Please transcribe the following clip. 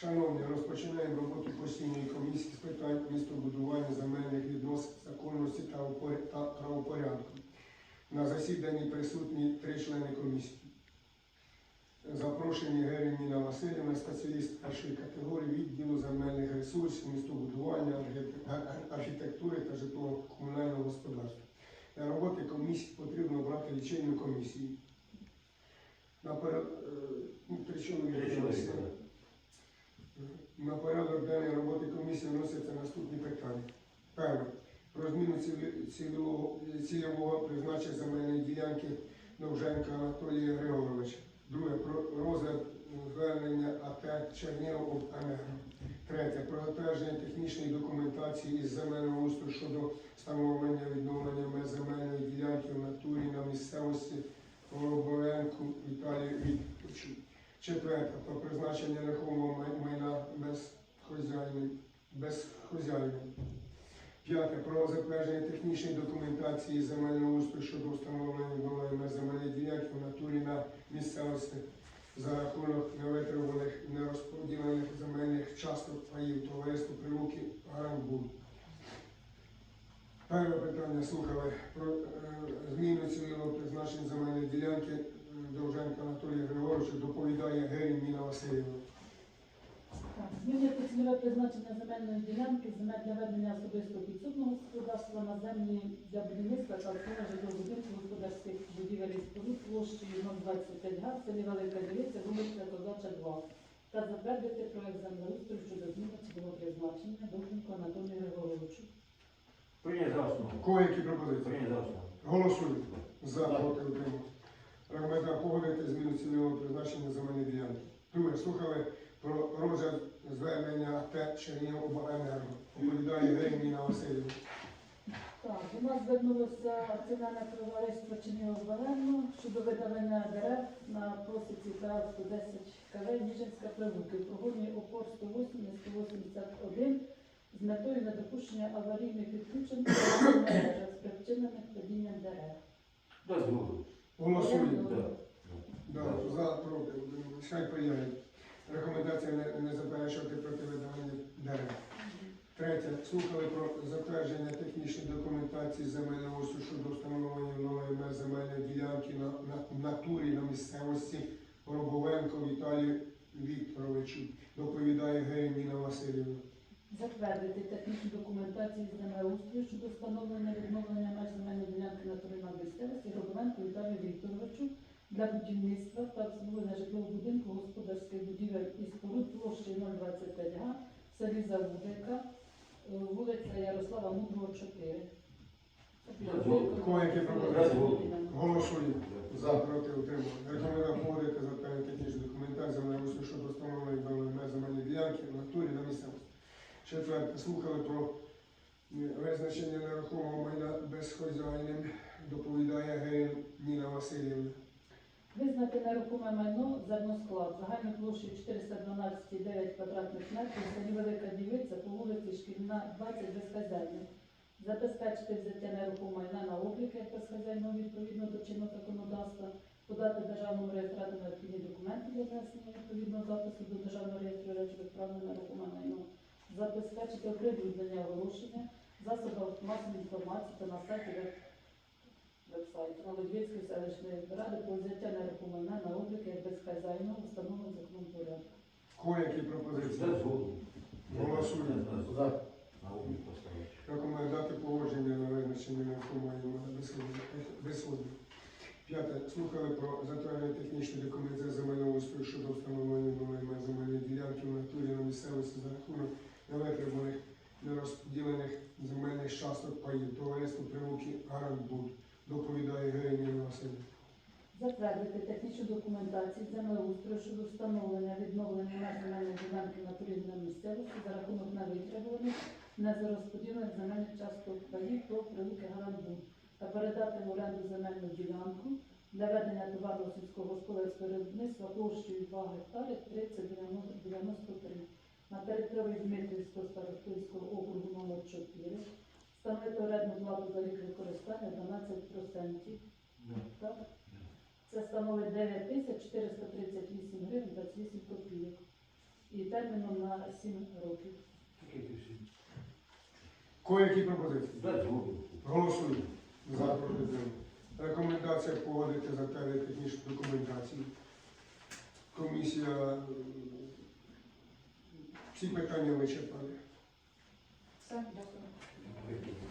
Шановні, розпочинаємо роботу постійної комісії з питань містобудування земельних відносин, законності та правопорядку. На засіданні присутні три члени комісії. Запрошені Герій Ніна Васильівна, спеціаліст першої категорії відділу земельних ресурсів, містобудування, архітек- архітектури та житлово-комунального господарства. Для роботи комісії потрібно обрати лічильну комісію. Наперед, е, ну, три чоловіки. Три чоловіка. На порядок денний роботи комісії вносяться наступні питання. Перше. Про зміну цілі- цільового, призначення земельної ділянки Довженка Анатолія Григоровича. Друге. Про розгляд звернення АТ Чернігов Енерго. Третє. Про затвердження технічної документації із земельного устрою щодо встановлення відновлення земельної ділянки в натурі на місцевості Воробовенку Віталію Вікторовичу. Четверте. Про призначення нерухомого майна без хазяїна. П'яте. Про затвердження технічної документації земельного устрою щодо встановлення відновлення земельної ділянки в натурі на місцевості за рахунок невитребуваних нерозподілених земельних часток паїв товариству Прилуки Гаранбуд. Перше питання слухали про е, зміну цільового призначення земельної ділянки е, Довженка Анатолія Григоровича доповідає Герій Ніна Васильівна. Так, Змінювати призначення земельної ділянки, земель для ведення особистого підсудного господарства на землі для будівництва та обслуговування житлового будинку господарських будівель і споруд площею 025 га в селі Велика Дивиця, вулиця Козача 2. Та затвердити проект землеустрою щодо зміни цільового призначення Довженко Анатолію Григоровичу. Прийняти за основу. Кого які пропозиції? Прийняти за основу. Голосуємо. За проти утримати. Рекомендую погодити зміну цільового призначення земельної ділянки. Друге, слухали про розгляд звернення ТЕП Чернігів Обленерго. Доповідає Герій Ніна Васильівна. Так, до нас звернулося акціонерне товариство Чернігов Зелено щодо видалення дерев на просіці та 110 КВ Ніжинська Прилуки в прогоні опор 108 і 181 з метою недопущення аварійних відключень та мережах, спричинених падінням дерев. До другого. Голосуємо. Да. Да, за проти. Хай прийняють. Рекомендація не, не заперечувати проти видалення дерев. Третє. Слухали про затвердження технічної документації земельного устрою щодо встановлення нової земельної ділянки на, на натурі на місцевості Робовенко Віталію Вікторовичу. Доповідає Герій Ніна Васильівна. Затвердити технічну документацію з землеустрою щодо встановлення відновлення меж земельної ділянки на території місцевості Гробовенку Віталію Вікторовичу для будівництва та обслуговування житлового будинку господарських будівель і споруд площею 025 га в селі Завудика, е, вулиця Ярослава Мудрого, 4. Кого які пропозиції? Голосуємо. Голосуємо. За проти утримання. Рекомендую погодити затвердження технічної документації землеустрою щодо встановлення відновлення меж земельної ділянки в натурі на місцевості. Четверте. Слухали про е, визначення нерухомого майна безхозяйним. Доповідає Герін Ніна Васильівна. Визнати нерухоме майно зерносклад загальною площею 412,9 квадратних метрів. В селі Велика Дівиця по вулиці Шкільна, 20 безхазяйних. Забезпечити взяття нерухомого майна на облік як безхазяйного відповідно до чинного законодавства, подати державному реєстратору необхідні документи для внесення відповідного запису до державного реєстру речових прав на нерухоме майно, забезпечити оприлюднення оголошення засобів масової інформації та на сайті веб-сайт Володвицької селищної ради про взяття нерухомого майна на облік як безхазяйного встановленого законом порядку. Кого які пропозиції? Голосуємо. За. На облік поставити. Рекомендувати погодження на визначення нерухомого безсудно. П'яте. Слухали про затвердження технічної документації земельного устрою щодо встановлення нової земельної ділянки в натурі на місцевості за рахунок невитребуваних нерозподілених земельних часток паїв. Товариство Прилуки Гаранбуд. Доповідає Геніна Васильівна. Затвердити технічну документацію землеустрою щодо встановлення відновлення меж земельної ділянки на місцевості за рахунок невитребуваних незарозподілених земельних часток паїв про прилуки Гаранбуд та передати в оренду земельну ділянку для ведення товарного сільського господарського виробництва площею 2 гектари 3093 на території Дмитрівського старостинського округу номер 4 встановити орендну плату за рік використання 12%. Так? Це становить 9 тисяч 438 гривень 28 копійок. І терміном на 7 років. Кої-які пропозиції? Голосуємо за пропозицію. Рекомендація погодити затвердити технічну документацію. Комісія е, всі питання вичерпали. Все, дякую. Thank you.